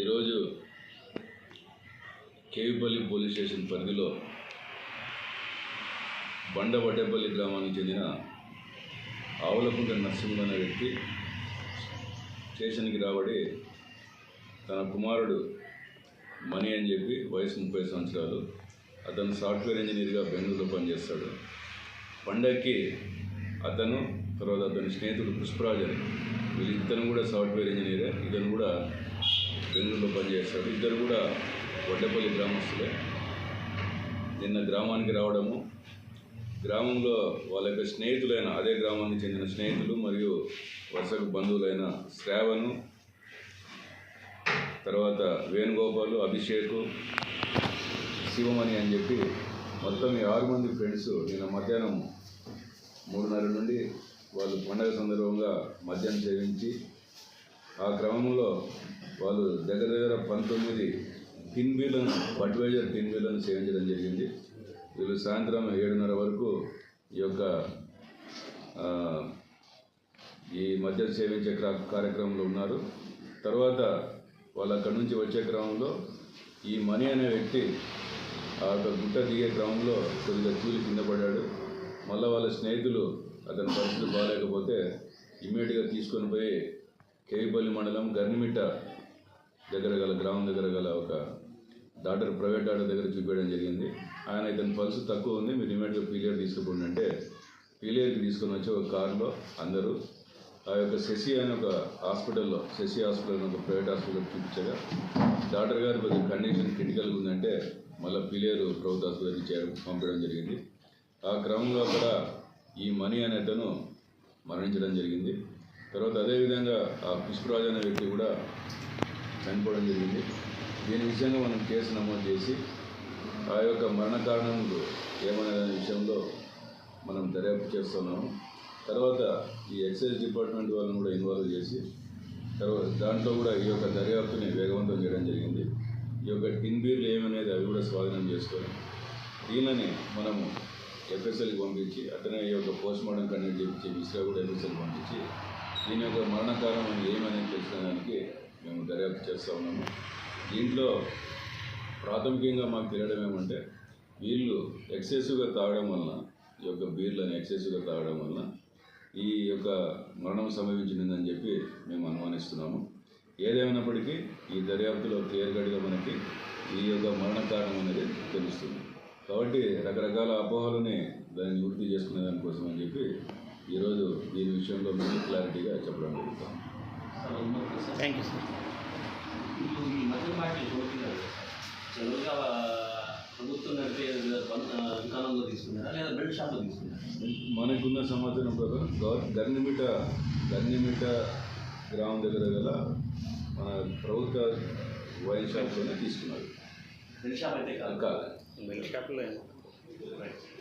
ఈరోజు కేవిపల్లి police station పరిధిలో బండ వడ్డేపల్లి గ్రామానికి చెందిన ఆవులకుంట నరసింహుడు అనే వ్యక్తి స్టేషన్కి రాబడి తన కుమారుడు మణి అని చెప్పి వయసు ముప్పై సంవత్సరాలు. అతను సాఫ్ట్వేర్ ఇంజనీర్గా బెంగళూరులో పనిచేస్తాడు. పండక్కి అతను తర్వాత అతని స్నేహితుడు పుష్పరాజ్ అని వీళ్ళు ఇతను కూడా సాఫ్ట్వేర్ ఇంజనీరే. ఇతను కూడా బెంగళూరులో పనిచేస్తాడు. ఇద్దరు కూడా వడ్డపల్లి గ్రామస్తులే. నిన్న గ్రామానికి రావడము గ్రామంలో వాళ్ళ యొక్క స్నేహితులైన అదే గ్రామానికి చెందిన స్నేహితులు మరియు వరుసకు బంధువులైన శ్రావణు తర్వాత వేణుగోపాలు అభిషేక్ శివమణి అని చెప్పి మొత్తం ఈ ఆరు మంది ఫ్రెండ్స్ నిన్న మధ్యాహ్నం మూడున్నర నుండి వాళ్ళు పండగ సందర్భంగా మద్యం సేవించి ఆ క్రమంలో వాళ్ళు దగ్గర దగ్గర పంతొమ్మిది టిన్ బిల్లను ఫర్టిలైజర్ టిన్ బిల్లను సేవించడం జరిగింది. వీళ్ళు సాయంత్రం ఏడున్నర వరకు ఈ యొక్క ఈ మధ్య సేవించే కార్యక్రమంలో ఉన్నారు. తర్వాత వాళ్ళు అక్కడి నుంచి వచ్చే క్రమంలో ఈ మనీ అనే వ్యక్తి ఆ యొక్క గుట్ట దిగే క్రమంలో కొద్దిగా తూలి కింద పడ్డాడు. మళ్ళీ వాళ్ళ స్నేహితులు అతని పరిస్థితి బాగాలేకపోతే ఇమ్మీడియట్గా తీసుకొని పోయి కేవిపల్లి మండలం గర్నిమిట్ట దగ్గర గల గ్రామం దగ్గర గల ఒక డాక్టర్ ప్రైవేట్ డాక్టర్ దగ్గర చూపించడం జరిగింది. ఆయన ఇతని పల్స్ తక్కువ ఉంది. మీరు ఇమీడియట్గా పీలియర్ తీసుకుపోండి అంటే పీలియర్కి తీసుకొని వచ్చి ఒక కారులో అందరూ ఆ యొక్క శశి అనే ఒక హాస్పిటల్లో శశి హాస్పిటల్ అనే ఒక ప్రైవేట్ హాస్పిటల్ చూపించగా డాక్టర్ గారు కొద్దిగా కండిషన్ క్రిటికల్గా ఉందంటే మళ్ళీ పీలియర్ ప్రభుత్వ ఆసుపత్రికి చేర పంపడం జరిగింది. ఆ క్రమంలో అక్కడ ఈ మనీ అనే అతను మరణించడం జరిగింది. తర్వాత అదేవిధంగా ఆ పుష్పరాజు అనే వ్యక్తి కూడా చనిపోవడం జరిగింది. దీని విషయంగా మనం కేసు నమోదు చేసి ఆ యొక్క మరణ కారణములు ఏమనే విషయంలో మనం దర్యాప్తు చేస్తున్నాము తర్వాత ఈ ఎక్సైజ్ డిపార్ట్మెంట్ వాళ్ళని కూడా ఇన్వాల్వ్ చేసి తర్వాత దాంట్లో కూడా ఈ యొక్క దర్యాప్తుని వేగవంతం చేయడం జరిగింది. ఈ యొక్క టిన్ బీర్లు ఏమనేది అవి కూడా స్వాధీనం చేసుకొని దీనిని మనము ఎఫ్ఎస్ఎల్కి పంపించి అతనే ఈ యొక్క పోస్ట్ మార్టం కండక్ట్ చేయించి విశ్రా కూడా ఎఫ్ఎస్ఎల్కి పంపించి దీని యొక్క మరణకాలం ఏమని ఏమనేది తెలుసుకోవడానికి మేము దర్యాప్తు చేస్తూ ఉన్నాము. దీంట్లో ప్రాథమికంగా మాకు తెలియడం ఏమంటే వీళ్ళు ఎక్సెసివ్గా తాగడం వలన ఈ యొక్క బీర్లను ఎక్సెసివ్గా తాగడం వలన ఈ యొక్క మరణం సంభవించిందని చెప్పి మేము అనుమానిస్తున్నాము. ఏదేమైనప్పటికీ ఈ దర్యాప్తులో క్లియర్ కట్గా మనకి ఈ యొక్క మరణ కారణం అనేది తెలుస్తుంది. కాబట్టి రకరకాల అపోహలని దాన్ని వృద్ధి చేసుకునే దానికోసం అని చెప్పి ఈరోజు దీని విషయంలో మీకు క్లారిటీగా చెప్పడం జరుగుతుంది. థ్యాంక్ యూ సార్ ఇప్పుడు ఈ మధ్య పార్టీలు కోరుతున్నారు జనరల్గా ప్రభుత్వం నడిపే బంద- దుకాణంలో తీసుకున్నారా లేదా బెల్ట్ షాప్లో తీసుకున్నారా? మనకున్న సమాచారం ప్రకారం గవర్ గర్నిమిట గర్నిమిట గ్రామం దగ్గర గల మన ప్రభుత్వ వైన్ షాప్లోనే తీసుకున్నారు. బెల్ట్ షాప్ అయితే కాదు. కాదు. బెల్ట్ షాప్లో రైట్